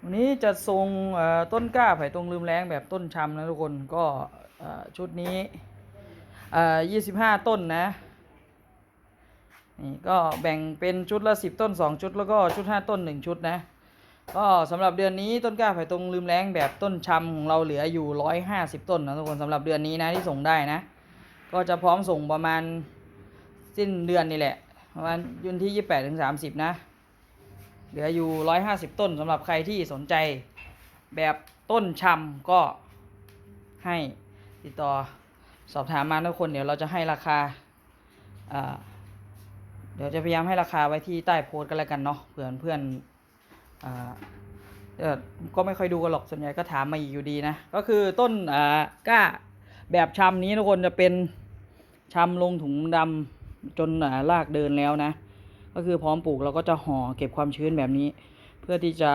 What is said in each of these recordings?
วันนี้จะทรงต้นกล้าไผ่ตรงลืมแรงแบบต้นชำนะทุกคนก็ชุดนี้ยี่สิบห้าต้นนะนี่ก็แบ่งเป็นชุดละสิบต้นสองชุดแล้วก็ชุดห้าต้นหนึ่งชุดนะก็สำหรับเดือนนี้ต้นกล้าไผ่ตรงลืมแรงแบบต้นชำของเราเหลืออยู่ร้อยห้าสิบต้นนะทุกคนสำหรับเดือนนี้นะที่ส่งได้นะ ก็จะพร้อมส่งประมาณสิ้นเดือนนี่แหละประมาณยุนที่ยี่แปดถึงสามสิบนะ เหลืออยู่ร้อยห้าสิบต้นสำหรับใครที่สนใจแบบต้นชำก็ให้ติดต่อสอบถามมาทุกคนเดี๋ยวเราจะให้ราคาอ่าเดี๋ยวจะพยายามให้ราคาไว้ที่ใต้โพสต์กันแล้วกันเนาะเพื่อนเพื่อนก็ไม่ค่อยดูกันหรอกส่วนใหญ่ก็ถามมาอีกอยู่ดีนะ ก็คือต้นก้าแบบชำนี้ทุกคนจะเป็นชำลงถุงดำจนรากเดินแล้วนะ ก็คือพร้อมปลูกเราก็จะห่อเก็บความชื้นแบบนี้ เพื่อที่จะ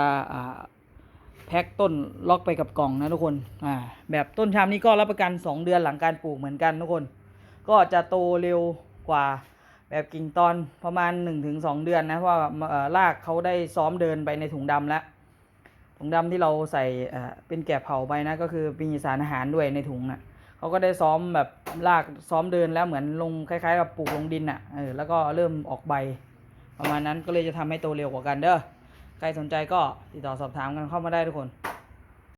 แพ็คต้นล็อกไปกับกล่องนะทุกคนอ่าแบบต้นชามนี้ก็รับประกัน 2 เดือนหลังการปลูกเหมือนกันทุกคน ก็จะโตเร็วกว่าแบบกิ่งตอนประมาณ 1-2 เดือนนะเพราะว่าเอ่อรากเขาได้ซ้อมเดินไปในถุงดำแล้วถุงดำที่เราใส่เป็นแกะเผาไปนะ ก็คือมีสารอาหารด้วยในถุงน่ะเขาก็ได้ซ้อมแบบรากซ้อมเดินแล้วเหมือนลงคล้ายๆกับปลูกลงดินอะเออแล้วก็เริ่มออกใบ ประมาณนั้นก็เลยจะทำให้โตเร็วกว่ากันเด้อใครสนใจก็ติดต่อสอบถามกันเข้ามาได้ทุกคน